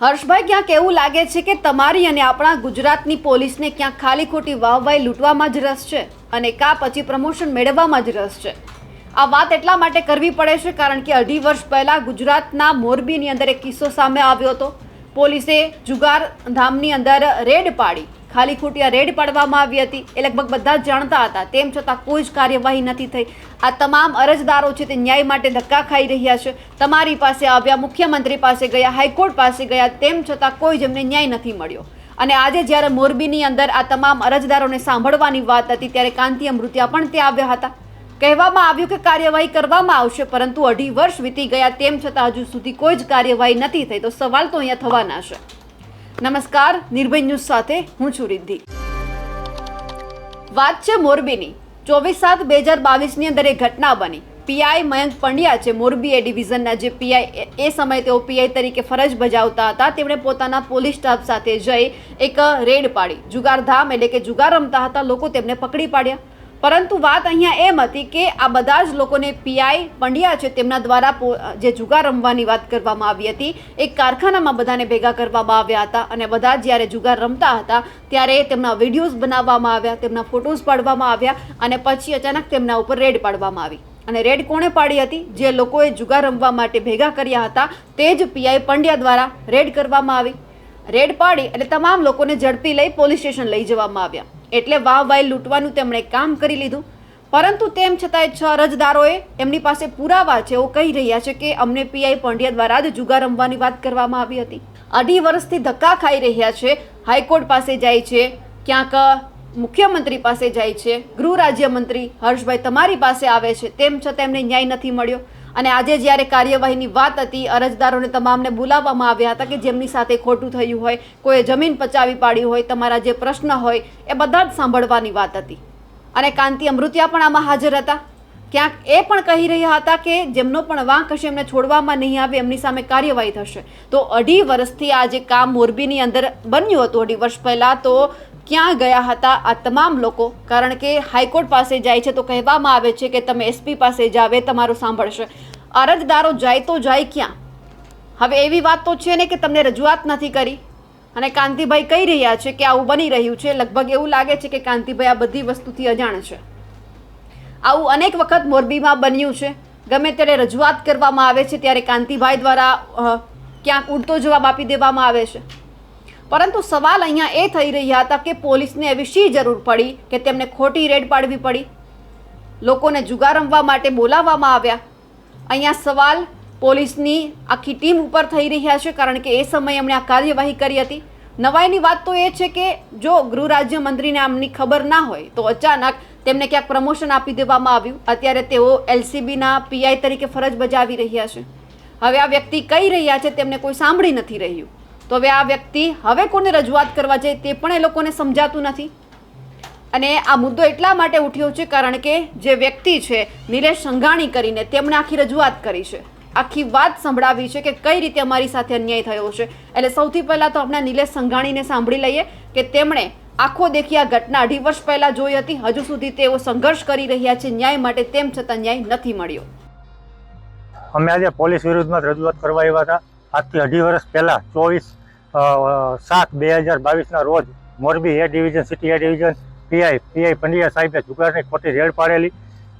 હર્ષભાઈ, ક્યાંક એવું લાગે છે કે તમારી અને આપણા ગુજરાતની પોલીસને ક્યાંક ખાલી ખોટી વાહવાઈ લૂંટવામાં જ રસ છે અને કા પછી પ્રમોશન મેળવવામાં જ રસ છે. આ વાત એટલા માટે કરવી પડે છે કારણ કે અઢી વર્ષ પહેલાં ગુજરાતના મોરબીની અંદર એક કિસ્સો સામે આવ્યો હતો. પોલીસે જુગાર ધામની અંદર રેડ પાડી. ખાલી ખોટી રેડ પાડવામાં આવી હતી. એ લગભગ બધા જાણતા હતા. તેમ છતાં કોઈ જ કાર્યવાહી નથી થઈ. આ તમામ અરજદારો છે તે ન્યાય માટે ધક્કા ખાઈ રહ્યા છે. તમારી પાસે આવ્યા, મુખ્યમંત્રી પાસે ગયા, હાઈકોર્ટ પાસે ગયા, તેમ છતાં કોઈ જ એમને ન્યાય નથી મળ્યો. અને આજે જ્યારે મોરબીની અંદર આ તમામ અરજદારોને સાંભળવાની વાત હતી, ત્યારે કાંતિ અમૃત્યા પણ ત્યાં આવ્યા હતા. કહેવામાં આવ્યું કે કાર્યવાહી કરવામાં આવશે, પરંતુ અઢી વર્ષ વીતી ગયા. તેમ છતાં હજુ સુધી કોઈ જ કાર્યવાહી નથી થઈ. તો સવાલ તો અહીંયા થવાના છે. નમસ્કાર, નિર્ભય ન્યૂઝ સાથે હું છું રિદ્ધિ. વાત છે મોરબીની. ચોવીસ સાત બે હજાર બાવીસની અંદર એક ઘટના બની. પીઆઈ મયંક પંડ્યા છે મોરબી એ ડિવિઝનના, જે પીઆઈ એ સમયે તેઓ પીઆઈ તરીકે ફરજ બજાવતા હતા. તેમણે પોતાના પોલીસ સ્ટાફ સાથે જઈ એક રેડ પાડી. જુગારધામ એટલે કે જુગાર રમતા હતા લોકો તેમને પકડી પાડ્યા. પરંતુ વાત અહીંયા એમ હતી કે આ બધા જ લોકોને પીઆઈ પંડ્યા છે, તેમના દ્વારા જે જુગાર રમવાની વાત કરવામાં આવી હતી, એક કારખાનામાં બધાને ભેગા કરવામાં આવ્યા હતા અને બધા જ્યારે જુગાર રમતા હતા, ત્યારે તેમના વિડીયોઝ બનાવવામાં આવ્યા, તેમના ફોટોઝ પાડવામાં આવ્યા અને પછી અચાનક તેમના ઉપર રેડ પાડવામાં આવી. અને રેડ કોણે પાડી હતી? જે લોકોએ જુગાર રમવા માટે ભેગા કર્યા હતા, તે જ પીઆઈ પંડ્યા દ્વારા રેડ કરવામાં આવી. રેડ પાડી અને તમામ લોકોને ઝડપી લઈ પોલીસ સ્ટેશન લઈ જવામાં આવ્યા. એટલે વાવ વાય લૂંટવાનું તેમણે કામ કરી લીધું. પરંતુ તેમ છતાંય છ અરજદારોએ એમની પાસે પુરાવા છે એવું કહી રહ્યા છે કે અમને પીઆઈ પંડ્યા દ્વારા જ જુગાર રમવાની વાત કરવામાં આવી હતી. અઢી વર્ષથી ધક્કા ખાઈ રહ્યા છે, હાઈકોર્ટ પાસે જાય છે, ક્યાંક મુખ્યમંત્રી પાસે જાય છે, ગૃહ રાજ્યમંત્રી હર્ષભાઈ તમારી પાસે આવે છે, તેમ છતાં એમને ન્યાય નથી મળ્યો. અને આજે જ્યારે કાર્યવાહીની વાત હતી, અરજદારોને તમામને બોલાવવામાં આવ્યા હતા કે જેમની સાથે ખોટું થયું હોય, કોઈએ જમીન પચાવી પાડી હોય, તમારા જે પ્રશ્ન હોય, એ બધા જ સાંભળવાની વાત હતી. અને કાંતિ અમૃત્યા પણ આમાં હાજર હતા. ક્યાંક એ પણ કહી રહ્યા હતા કે જેમનો પણ વાંક હશે, એમને છોડવામાં નહીં આવે, એમની સામે કાર્યવાહી થશે. તો અઢી વર્ષથી આ જે કામ મોરબીની અંદર બન્યું હતું, અઢી વર્ષ પહેલાં તો ક્યાં ગયા હતા આ તમામ લોકો? કારણ કે હાઈકોર્ટ પાસે જાય છે તો કહેવામાં આવે છે કે તમે એસપી પાસે જાવ એ તમારું સાંભળશે. અરજદારો જાય તો જાય ક્યાં? હવે એવી વાત તો છે ને કે તમને રજૂઆત નથી કરી. અને કાંતિભાઈ કહી રહ્યા છે કે આવું બની રહ્યું છે. લગભગ એવું લાગે છે કે કાંતિભાઈ આ બધી વસ્તુથી અજાણ છે. આવું અનેક વખત મોરબીમાં બન્યું છે. ગમે ત્યારે રજૂઆત કરવામાં આવે છે ત્યારે કાંતિભાઈ દ્વારા ક્યાંક ઉડતો જવાબ આપી દેવામાં આવે છે. પરંતુ સવાલ અહીંયા એ થઈ રહ્યા હતા કે પોલીસને એવી શી જરૂર પડી કે તેમને ખોટી રેડ પાડવી પડી? લોકોને જુગાર રમવા માટે બોલાવવામાં આવ્યા. અહીંયા સવાલ પોલીસની આખી ટીમ ઉપર થઈ રહ્યા છે કારણ કે એ સમયે એમણે આ કાર્યવાહી કરી હતી. નવાઈની વાત તો એ છે કે જો ગૃહ રાજ્યમંત્રીને આમની ખબર ના હોય તો અચાનક તેમને ક્યાંક પ્રમોશન આપી દેવામાં આવ્યું. અત્યારે તેઓ એલસીબીના પીઆઈ તરીકે ફરજ બજાવી રહ્યા છે. હવે આ વ્યક્તિ કહી રહ્યા છે તેમને કોઈ સાંભળી નથી રહ્યું. તો હવે આ વ્યક્તિ હવે કોને રજૂઆત કરવા જાય તે પણ એ લોકોને સમજાતું નથી. અને આ મુદ્દો એટલા માટે ઉઠ્યો છે કારણ કે જે વ્યક્તિ છે, નિલેશ સંઘાણી કરીને તેમણે આખી રજૂઆત કરી છે. આખી વાત સંભળાવી છે કે કઈ રીતે અમારી સાથે અન્યાય થયો છે. એટલે સૌથી પહેલાં તો આપણે નિલેશ સંઘાણીને સાંભળી લઈએ કે તેમણે આખો દેખી આ ઘટના અઢી વર્ષ પહેલાં જોઈ હતી. હજુ સુધી તેઓ સંઘર્ષ કરી રહ્યા છે. ન્યાય માટે તેમ છતાં ન્યાય નથી મળ્યો. અમે આજે પોલીસ વિરુદ્ધમાં રજૂઆત કરવા આવ્યા હતા. આજથી અઢી વર્ષ પહેલા, ચોવીસ સાત, બે હજાર બાવીસના રોજ Morbi A division, city A division, PI PI Pandya સાહેબે જુગારની ખોટી રેડ પાડેલી.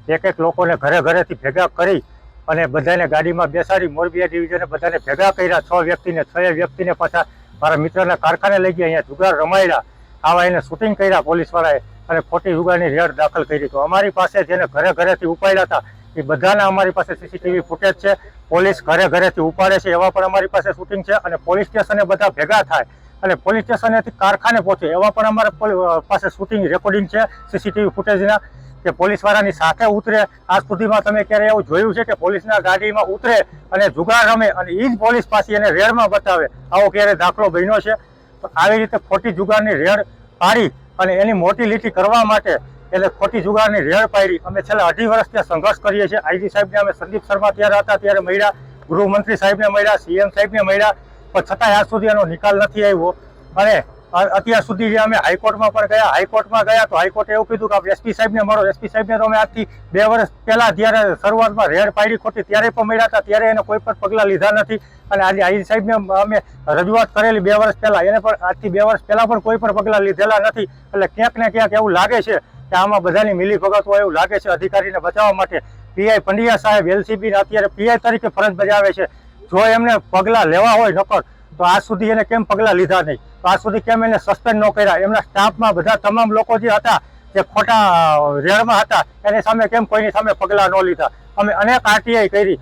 એક એક લોકોને ઘરે ઘરેથી ભેગા કરી અને બધાને ગાડીમાં બેસાડી મોરબી એ ડિવિઝને બધાને ભેગા કર્યા. છ વ્યક્તિને છ વ્યક્તિને પાછા મારા મિત્રના કારખાને લઈ ગયા. અહીંયા જુગાર રમાયેલા આવા એને શૂટિંગ કર્યા પોલીસવાળાએ અને ખોટી જુગારની રેડ દાખલ કરી. તો અમારી પાસે જેને ઘરે ઘરેથી ઉપાડ્યા હતા એ બધાના અમારી પાસે સીસીટીવી ફૂટેજ છે. પોલીસ ઘરે ઘરેથી ઉપાડે છે. એવા પણ અમારી પાસે શૂટિંગ છે અને પોલીસ સ્ટેશને બધા ભેગા થાય. અને પોલીસ સ્ટેશનેથી કારખાને પહોંચે. એવા પણ અમારા પાસે શૂટિંગ રેકોર્ડિંગ છે સીસીટીવી ફૂટેજના કે પોલીસવાળાની સાથે ઉતરે. આજ સુધીમાં તમે ક્યારે એવું જોયું છે કે પોલીસના ગાડીમાં ઉતરે અને જુગાર રમે અને એ જ પોલીસ પાસે એને રેડમાં બતાવે. આવો ક્યારે દાખલો બન્યો છે? તો આવી રીતે ખોટી જુગારની રેડ પાડી અને એની મોટી લીટી કરવા માટે એટલે ખોટી જુગારની રેડ પાડી અમે છેલ્લા અઢી વર્ષ ત્યાં સંઘર્ષ કરીએ છીએ. આઈજી સાહેબને અમે સંદીપ શર્મા ત્યારે હતા ત્યારે મળ્યા. ગૃહમંત્રી સાહેબને મળ્યા, સીએમ સાહેબને મળ્યા. પણ છતાં આજ સુધી એનો નિકાલ નથી આવ્યો. અને અત્યાર સુધી જે અમે હાઈકોર્ટમાં પણ ગયા, હાઈકોર્ટમાં ગયા તો હાઈકોર્ટે એવું કીધું કે આપણે એસપી સાહેબને મળો. એસપી સાહેબને તો અમે આજથી બે વર્ષ પહેલાં જ્યારે શરૂઆતમાં રેડ પાડી ખોટી ત્યારે પણ મળ્યા હતા, ત્યારે એને કોઈ પણ પગલાં લીધા નથી. અને આજે આઈ સાહેબને અમે રજૂઆત કરેલી બે વર્ષ પહેલાં. એને પણ આજથી બે વર્ષ પહેલાં પણ કોઈ પણ પગલાં લીધેલા નથી. એટલે ક્યાંક ને ક્યાંક એવું લાગે છે કે આમાં બધાની મિલી ભગત હોય એવું લાગે છે અધિકારીને બચાવવા માટે. પીઆઈ પંડ્યા સાહેબ, એલસીબી અત્યારે પીઆઈ તરીકે ફરજ બજાવે છે. જો એમને પગલાં લેવા હોય નકર, તો આજ સુધી એને કેમ પગલાં લીધા નહીં? તો આજ સુધી કેમ એને સસ્પેન્ડ ન કર્યા? એમના સ્ટાફમાં બધા તમામ લોકો જે હતા, જે ખોટા રેડમાં હતા, એની સામે કેમ કોઈની સામે પગલાં ન લીધા? અમે અનેક આરટીઆઈ કરી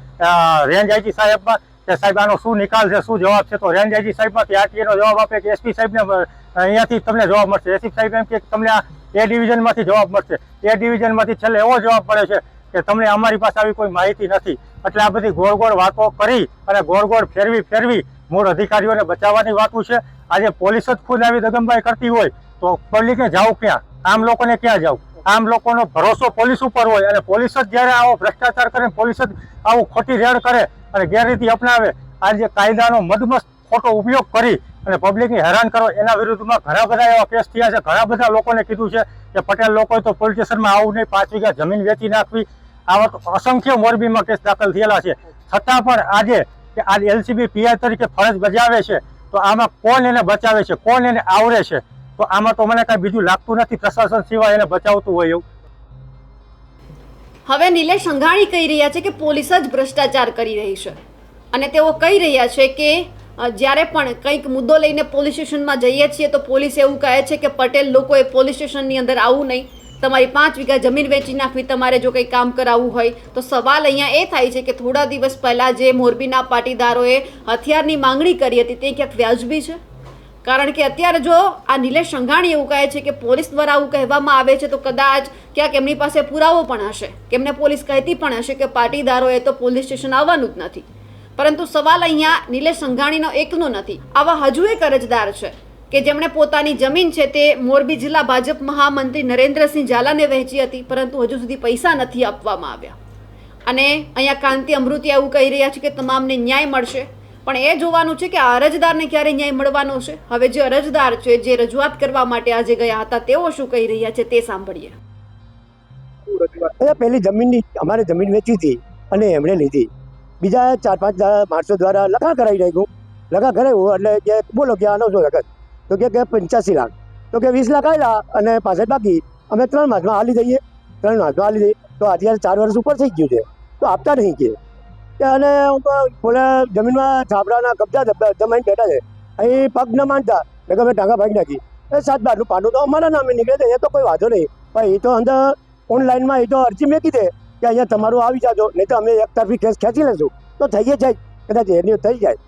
રેન્જ આઈજી સાહેબમાં, કે સાહેબ, આનો શું નિકાલ છે, શું જવાબ છે? તો રેન્જ આઈજી સાહેબમાંથી આરટીઆઈનો જવાબ આપે કે એસપી સાહેબને અહીંયાથી તમને જવાબ મળશે. એસી સાહેબ એમ કે તમને આ એ ડિવિઝનમાંથી જવાબ મળશે. એ ડિવિઝનમાંથી છેલ્લે એવો જવાબ મળે છે કે તમને અમારી પાસે આવી કોઈ માહિતી નથી. એટલે આ બધી ગોળ ગોળ વાતો કરી અને ગોળ ગોળ ફેરવી ફેરવી મૂળ અધિકારીઓને બચાવવાની વાતું છે. આજે પોલીસ જ ખુદ આવી દગમબાઈ કરતી હોય તો પબ્લિકને જાવું ક્યાં? આમ લોકોને ક્યાં જાવ? આમ લોકોનો ભરોસો પોલીસ ઉપર હોય અને પોલીસ જ જ્યારે આવો ભ્રષ્ટાચાર કરે પોલીસ જ આવું ખોટી રેડ કરે અને ગેરરીતિ અપનાવે. આજે કાયદાનો મદમસ્ત ખોટો ઉપયોગ કરી અને પબ્લિકને હેરાન કરો. એના વિરુદ્ધમાં ઘણા બધા એવા કેસ થયા છે. ઘણા બધા લોકોને કીધું છે કે પટેલ લોકોએ તો પોલીસ આવું નહીં. પાંચ વીઘા જમીન વેચી નાખવી. આવા અસંખ્ય મોરબીમાં કેસ દાખલ થયેલા છે. છતાં પણ આજે કે આજે એલસીબી પીઆઈ તરીકે ફરજ બજાવે છે, તો આમાં કોણ એને બચાવે છે? કોણ એને આવરે છે? તો આમાં તો મને કાંઈ બીજું લાગતું નથી. પ્રશાસન સિવાય એને બચાવતું હોય એવું. હવે નિલેશ સંઘાણી કહી રહ્યા છે કે પોલીસ જ ભ્રષ્ટાચાર કરી રહી છે. અને તેઓ કહી રહ્યા છે કે જ્યારે પણ કંઈક મુદ્દો લઈને પોલીસ સ્ટેશનમાં જઈએ છીએ તો પોલીસ એવું કહે છે કે પટેલ લોકોએ પોલીસ સ્ટેશનની અંદર આવવું નહીં. તમારી પાંચ વીઘા જમીન વેચી નાખવી, તમારે જો કંઈ કામ કરાવવું હોય તો સવાલ અહીંયા એ થાય છે કે થોડા દિવસ પહેલાં જે મોરબીના પાટીદારોએ હથિયારની માંગણી કરી હતી તે ક્યાંક વ્યાજબી છે? કારણ કે અત્યારે જો આ નિલેશ સંઘાણી એવું કહે છે કે પોલીસ દ્વારા આવું કહેવામાં આવે છે તો કદાચ ક્યાંક એમની પાસે પુરાવો પણ હશે. કે એમને પોલીસ કહેતી પણ હશે કે પાટીદારોએ તો પોલીસ સ્ટેશન આવવાનું જ નથી. પરંતુ સવાલ અહીંયા નિલેશ સંઘાણીનો એકનો નથી. આવા હજુ એક અરજદાર છે કે જેમણે પોતાની જમીન છે તે મોરબી જિલ્લા ભાજપ મહામંત્રી નરેન્દ્રસિંહ ઝાલાને વહેંચી હતી, પરંતુ હજુ સુધી પૈસા નથી આપવામાં આવ્યા. અને અહીંયા કાંતિ અમૃતિયા એવું કહી રહ્યા છે કે તમામને ન્યાય મળશે. પણ એ જોવાનું છે કે આ અરજદારને ક્યારે ન્યાય મળવાનો છે? હવે જે અરજદાર છે, જે રજૂઆત કરવા માટે આજે ગયા હતા, તેઓ શું કહી રહ્યા છે તે સાંભળીએ. પેલી જમીનની, અમારે જમીન વેચી હતી અને એમણે લીધી. બીજા ચાર પાંચ માણસો દ્વારા લખાણ કરાવી નાખ્યું. લખાણ કરાવ્યું એટલે કે બોલો કે આનો શું લખત તો કે પંચ્યાસી લાખ. તો કે વીસ લાખ આવેલા અને પાછળ બાકી. અમે ત્રણ માસમાં હાલી જઈએ. ત્રણ માસમાં હાલી જઈએ. તો અત્યારે ચાર વર્ષ ઉપર થઈ ગયું છે. તો આપતા નહીં કે. અને બોલે જમીનમાં છાપરાના કબજા જમાઈને બેઠા છે. અહીં પગ ન માનતા એટલે અમે ટાંકા ભાગી નાખી. એ સાત બારનું પાનું તો અમારા નામે નીકળે છે. એ તો કોઈ વાંધો નહીં. પણ એ તો અંદર ઓનલાઈનમાં એ તો અરજી મેકી દે. કે અહીંયા તમારું આવી જાજો, નહીં તો અમે એક તરફી કેસ ખેંચી લઈશું તો થઈ જાય, કદાચ એની થઈ જાય.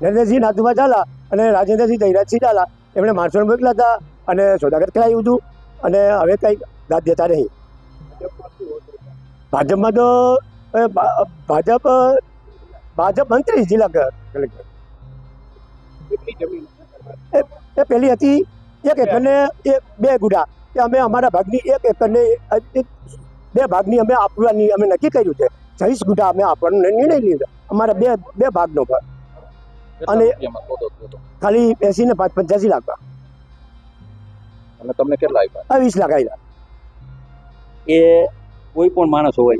નરેન્દ્રસિંહ નાથુભા ઝાલા અને રાજેન્દ્રસિંહ દહીરાજસિંહ ઝાલા, એમણે માણસોને મોકલા હતા અને સોદાગર કરાવ્યું હતું અને હવે કંઈ દાદ દેતા નહીં ભાજપમાં તો ભાજપ ભાજપ મંત્રી જિલ્લા કલેક્ટર. એ પેલી હતી એક એકરને બે ગુડા, કે અમે અમારા ભાગની એક એકરને એક બે ભાગની અમે આપવાની અમે નક્કી કર્યું છે. જઈશ ગુડા અમે આપવાનો નિર્ણય લીધો. અમારે બે બે ભાગનો ભાગ. અને- ખાલી એસી ને પાંચ પંચ્યાસી લાખ અને તમને કેટલા આપ્યા? વીસ લાખ આવ્યા એ કોઈ પણ માણસ હોય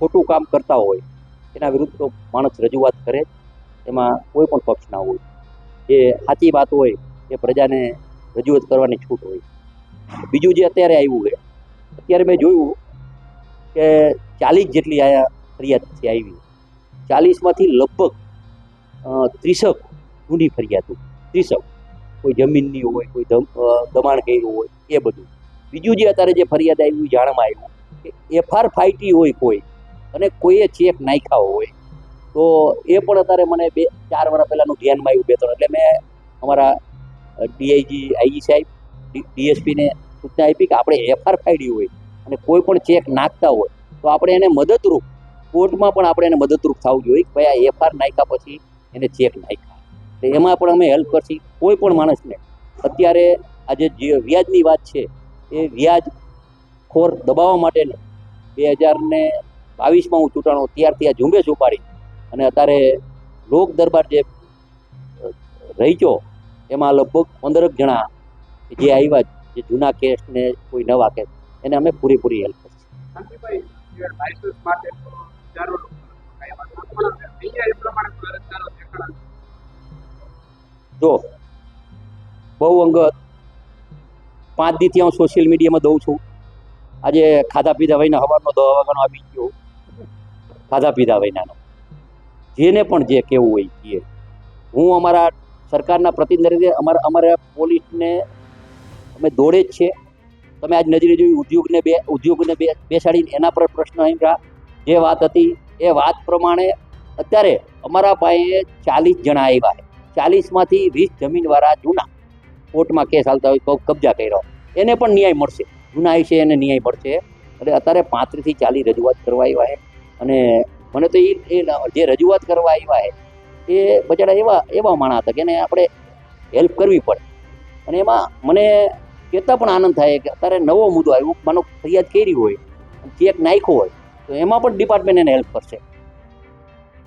ખોટું કામ કરતા હોય એના વિરુદ્ધ તો માણસ રજૂઆત કરે એમાં કોઈ પણ પક્ષ ના હોય. જે સાચી વાત હોય એ પ્રજાને રજૂઆત કરવાની છૂટ હોય. બીજું જે અત્યારે આવ્યું છે અત્યારે મેં જોયું કે ચાલીસ જેટલી આયા ફરિયાદ છે આવી. ચાલીસમાંથી લગભગ ત્રીસક જૂની ફરિયાદો ત્રીસક. કોઈ જમીનની હોય, કોઈ દબાણ કર્યું હોય, એ બધું. બીજું જે અત્યારે જે ફરિયાદ આવ્યું જાણમાં આવ્યું કે એફઆર ફાઈટી હોય કોઈ અને કોઈએ ચેક નાખ્યા હોય, તો એ પણ અત્યારે મને બે, ચાર વર્ષ પહેલાંનું ધ્યાનમાં આવ્યું, બે, ત્રણ. એટલે મેં અમારા ડીઆઈજી આઈજી સાહેબ ડીએસપીને સૂચના આપી કે આપણે એફઆર ફાઈડી હોય અને કોઈ પણ ચેક નાખતા હોય, તો આપણે એને મદદરૂપ, કોર્ટમાં પણ આપણે એને મદદરૂપ થવું જોઈએ કે ભાઈ આ એફઆર નાખ્યા પછી એને ચેક નાખ્યા. તો એમાં પણ અમે હેલ્પ કરશી. કોઈ પણ માણસને અત્યારે આજે જે વ્યાજની વાત છે, એ વ્યાજ ખોર દબાવવા માટેને બે હજારને બાવીસમાં હું ચૂંટાણો ત્યારથી આ ઝુંબેશ ઉપાડી અને અત્યારે લોક દરબાર જે રહીચો, એમાં લગભગ પંદરક જણા જે આવ્યા જે જૂના કેસ ને કોઈ નવા કેસ એને અમે પૂરેપૂરી હેલ્પ કરશું. જે બહુ અંગત. પાંચ દીથી હું સોશિયલ મીડિયામાં દઉં છું. આજે ખાધા પીધા વહીને હવાનો દવા વાગ્યાનો આવી ગયો. ખાધા પીધા વહીનાનો જેને પણ જે કેવું હોય એ હું અમારા સરકારના પ્રતિનિધિ અમારા અમારા પોલીસને અમે દોડે જ છે તમે આજ નજરે જોયું ઉદ્યોગને બે ઉદ્યોગને બે બેસાડીને એના પર પ્રશ્ન આવ્યા જે વાત હતી એ વાત પ્રમાણે અત્યારે અમારા પાસે ચાલીસ જણા આવ્યા છે. ચાલીસમાંથી વીસ જમીનવાળા જૂના કોર્ટમાં કેસ હાલતા હોય, કબ- કબજા કર્યો એને પણ ન્યાય મળશે. જૂના છે એને ન્યાય મળશે. એટલે અત્યારે પાંત્રીસથી ચાલીસ રજૂઆત કરવા આવ્યા છે. અને મને તો એ જે રજૂઆત કરવા આવ્યા છે, એ બચારા એવા એવા માણા હતા કે એને આપણે હેલ્પ કરવી પડે. અને એમાં મને કહેતા પણ આનંદ થાય કે અત્યારે નવો મુદ્દો આવ્યો. માનો ફરિયાદ કરી હોય ચેક નાખ્યો હોય, તો એમાં પણ ડિપાર્ટમેન્ટ એને હેલ્પ કરશે.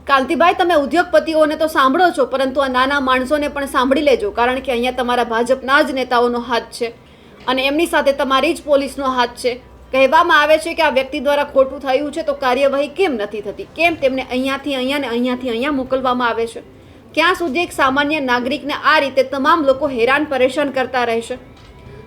કાંતિભાઈ, તમે ઉદ્યોગપતિઓને તો સાંભળો છો, પરંતુ આ નાના માણસોને પણ સાંભળી લેજો, કારણ કે અહીંયા તમારા ભાજપના જ નેતાઓનો હાથ છે અને એમની સાથે તમારી જ પોલીસનો હાથ છે. કહેવામાં આવે છે કે આ વ્યક્તિ દ્વારા ખોટું થયું છે, તો કાર્યવાહી કેમ નથી થતી? કેમ તેમને અહીંયાથી અહીંયા ને અહીંયાથી અહીંયા મોકલવામાં આવે છે? ક્યાં સુધી એક સામાન્ય નાગરિકને આ રીતે તમામ લોકો હેરાન પરેશાન કરતા રહેશે?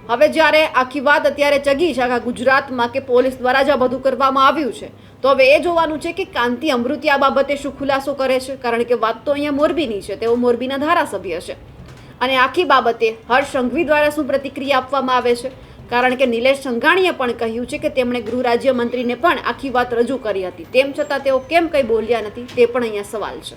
હવે જ્યારે આખી વાત અત્યારે ચગી છે, આખા ગુજરાતમાં કે પોલીસ દ્વારા જ આ બધું કરવામાં આવ્યું છે, તો હવે એ જોવાનું છે કે કાંતિ અમૃતિ આ બાબતે શું ખુલાસો કરે છે? કારણ કે વાત તો અહીંયા મોરબીની છે, તેઓ મોરબીના ધારાસભ્ય છે. અને આખી બાબતે હર્ષ સંઘવી દ્વારા શું પ્રતિક્રિયા આપવામાં આવે છે? કારણ કે નિલેશ સંઘાણીએ પણ કહ્યું છે કે તેમણે ગૃહ રાજ્યમંત્રીને પણ આખી વાત રજૂ કરી હતી. તેમ છતાં તેઓ કેમ કંઈ બોલ્યા નથી, તે પણ અહીંયા સવાલ છે.